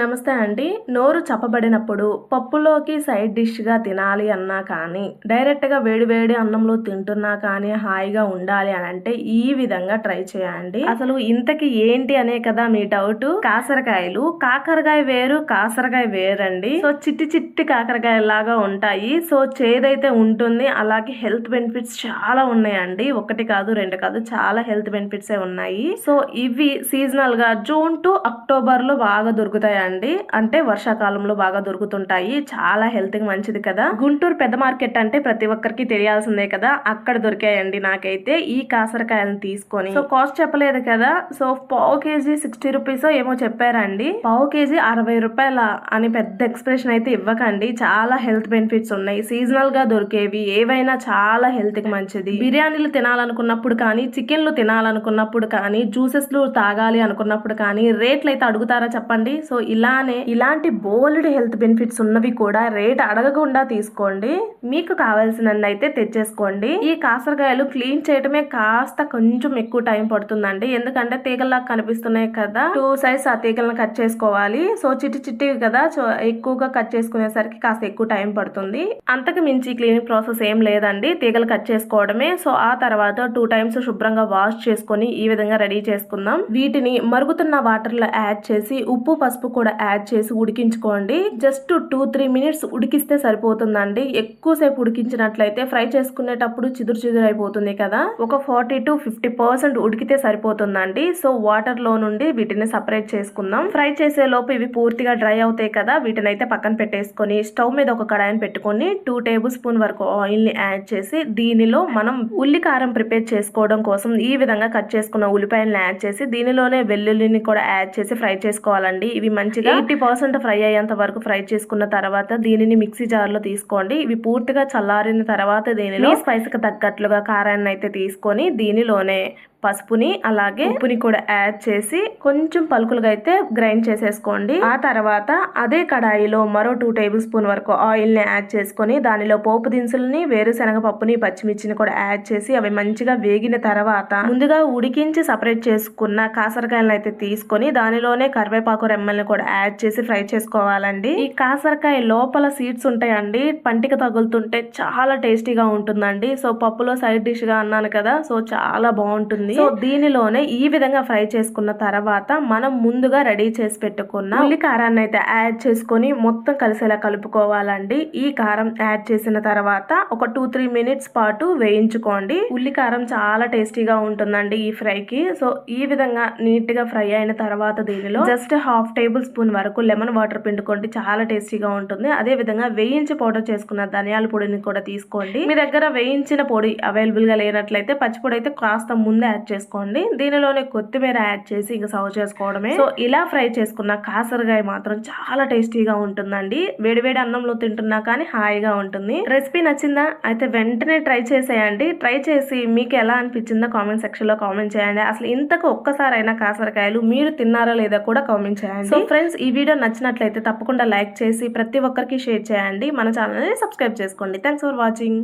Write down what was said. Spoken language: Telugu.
నమస్తే అండి. నోరు చప్పబడినప్పుడు పప్పులోకి సైడ్ డిష్గా తినాలి అన్నా కానీ డైరెక్ట్గా వేడివేడి అన్నంలో తింటున్నా కానీ హాయిగా ఉండాలి అని అంటే ఈ విధంగా ట్రై చేయండి. అసలు ఇంతకి ఏంటి అనే కదా మీ డౌట్. కాకరకాయలు కాకరకాయ వేరు కాసరకాయ వేరండి. సో చిట్టి చిట్టి కాకరకాయ లాగా ఉంటాయి. సో చేదైతే ఉంటుంది. అలాగే హెల్త్ బెనిఫిట్స్ చాలా ఉన్నాయండి. ఒకటి కాదు రెండు కాదు చాలా హెల్త్ బెనిఫిట్స్ ఉన్నాయి. సో ఇవి సీజనల్గా జూన్ టు అక్టోబర్లో బాగా దొరుకుతాయండి అంటే వర్షాకాలంలో బాగా దొరుకుతుంటాయి. చాలా హెల్త్కి మంచిది కదా. గుంటూరు పెద్ద మార్కెట్ అంటే ప్రతి ఒక్కరికి తెలియాల్సిందే కదా. అక్కడ దొరికాయండి నాకైతే ఈ కాసరకాయలను తీసుకొని. సో కాస్ట్ చెప్పలేదు కదా. సో పావు కేజీ సిక్స్టీ రూపీస్ ఏమో చెప్పారండి. పావు కేజీ అరవై రూపాయల అని పెద్ద ఎక్స్ప్రెషన్ అయితే ఇవ్వకండి. చాలా హెల్త్ బెనిఫిట్స్ ఉన్నాయి. సీజనల్గా దొరికేవి ఏవైనా చాలా హెల్త్కి మంచిది. బిర్యానీలు తినాలనుకున్నప్పుడు కానీ చికెన్లు తినాలనుకున్నప్పుడు కానీ జ్యూసెస్లు తాగాలి అనుకున్నప్పుడు కానీ రేట్లు అయితే అడుగుతారా చెప్పండి? సో ఇలానే ఇలాంటి బోల్డ్ హెల్త్ బెనిఫిట్స్ ఉన్నవి కూడా రేట్ అడగకుండా తీసుకోండి. మీకు కావాల్సినన్ని అయితే తెచ్చేసుకోండి. ఈ కాసరకాయలు క్లీన్ చేయడమే కాస్త కొంచెం ఎక్కువ టైం పడుతుందండి. ఎందుకంటే తీగల్లా కనిపిస్తున్నాయి కదా. టూ సైజ్ ఆ తీగలను కట్ చేసుకోవాలి. సో చిట్టి చిట్టివి కదా. ఎక్కువగా కట్ చేసుకునేసరికి కాస్త ఎక్కువ టైం పడుతుంది. అంతకు మించి క్లీనింగ్ ప్రాసెస్ ఏం లేదండి. తీగలు కట్ చేసుకోవడమే. సో ఆ తర్వాత టూ టైమ్స్ శుభ్రంగా వాష్ చేసుకొని ఈ విధంగా రెడీ చేసుకుందాం. వీటిని మరుగుతున్న వాటర్లో యాడ్ చేసి ఉప్పు పసుపు కూడా యాడ్ చేసి ఉడికించుకోండి. జస్ట్ టూ త్రీ మినిట్స్ ఉడికిస్తే సరిపోతుందండి. ఎక్కువసేపు ఉడికించినట్లయితే ఫ్రై చేసుకునేటప్పుడు చిదురు చిదురు అయిపోతుంది కదా. ఒక ఫార్టీ టు ఫిఫ్టీ పర్సెంట్ ఉడికితే సరిపోతుందండి. సో వాటర్లో నుండి వీటిని సపరేట్ చేసుకుందాం. ఫ్రై చేసే లోపు ఇవి పూర్తిగా డ్రై అవుతాయి కదా. వీటిని అయితే పక్కన పెట్టేసుకొని స్టవ్ మీద ఒక కడాయిని పెట్టుకొని టూ టేబుల్ స్పూన్ వరకు ఆయిల్ని యాడ్ చేసి దీనిలో మనం ఉల్లి కారం ప్రిపేర్ చేసుకోవడం కోసం ఈ విధంగా కట్ చేసుకున్న ఉల్లిపాయలను యాడ్ చేసి దీనిలోనే వెల్లుల్లిని కూడా యాడ్ చేసి ఫ్రై చేసుకోవాలండి. ఇవి మంచి మంచిగా ఎయిటీ పర్సెంట్ ఫ్రై అయ్యేంత వరకు ఫ్రై చేసుకున్న తర్వాత దీనిని మిక్సీ జార్లో తీసుకోండి. ఇవి పూర్తిగా చల్లారిన తర్వాత దీనిలో స్పైస్కి తగ్గట్లుగా కారాన్ని అయితే తీసుకొని దీనిలోనే పసుపుని అలాగే ఉప్పుని కూడా యాడ్ చేసి కొంచెం పలుకులుగా అయితే గ్రైండ్ చేసేసుకోండి. ఆ తర్వాత అదే కడాయిలో మరో టూ టేబుల్ స్పూన్ వరకు ఆయిల్ని యాడ్ చేసుకొని దానిలో పోపు దినుసులని వేరుశనగ పప్పుని పచ్చిమిర్చిని కూడా యాడ్ చేసి అవి మంచిగా వేగిన తర్వాత ముందుగా ఉడికించి సపరేట్ చేసుకున్న కాసరకాయలను అయితే తీసుకొని దానిలోనే కరివేపాకు రెమ్మల్ని కూడా యాడ్ చేసి ఫ్రై చేసుకోవాలండి. ఈ కాసరకాయ లోపల సీడ్స్ ఉంటాయండి. పంటికి తగులుతుంటే చాలా టేస్టీగా ఉంటుందండి. సో పప్పులో సైడ్ డిష్గా అన్నాను కదా సో చాలా బాగుంటుంది. సో దీనిలోనే ఈ విధంగా ఫ్రై చేసుకున్న తర్వాత మనం ముందుగా రెడీ చేసి పెట్టుకున్న ఉల్లి కారాన్ని అయితే యాడ్ చేసుకొని మొత్తం కలిసేలా కలుపుకోవాలండి. ఈ కారం యాడ్ చేసిన తర్వాత ఒక టూ త్రీ మినిట్స్ పాటు వేయించుకోండి. ఉల్లి కారం చాలా టేస్టీగా ఉంటుందండి ఈ ఫ్రైకి. సో ఈ విధంగా నీట్గా ఫ్రై అయిన తర్వాత దీనిలో జస్ట్ హాఫ్ టేబుల్ స్పూన్ వరకు లెమన్ వాటర్ పిండుకోండి. చాలా టేస్టీగా ఉంటుంది. అదే విధంగా వేయించి పౌడర్ చేసుకున్న ధనియాల పొడిని కూడా తీసుకోండి. మీ దగ్గర వేయించిన పొడి అవైలబుల్గా లేనట్లయితే పచ్చి పొడి అయితే కాస్త ముందే యాడ్ చేసుకోండి. దీనిలోనే కొత్తిమీర యాడ్ చేసి ఇంకా సర్వ్ చేసుకోవడమే. సో ఇలా ఫ్రై చేసుకున్న కాసరకాయ మాత్రం చాలా టేస్టీగా ఉంటుందండి. వేడివేడి అన్నంలో తింటున్నా కానీ హాయిగా ఉంటుంది. రెసిపీ నచ్చిందా? అయితే వెంటనే ట్రై చేసేయండి. ట్రై చేసి మీకు ఎలా అనిపించిందో కామెంట్ సెక్షన్లో కామెంట్ చేయండి. అసలు ఇంతకు ఒక్కసారైనా కాసరకాయలు మీరు తిన్నారా లేదా కూడా కామెంట్ చేయండి. సో ఫ్రెండ్స్ ఈ వీడియో నచ్చినట్లయితే తప్పకుండా లైక్ చేసి ప్రతి ఒక్కరికి షేర్ చేయండి. మన ఛానల్ని సబ్స్క్రైబ్ చేసుకోండి. Thanks for watching.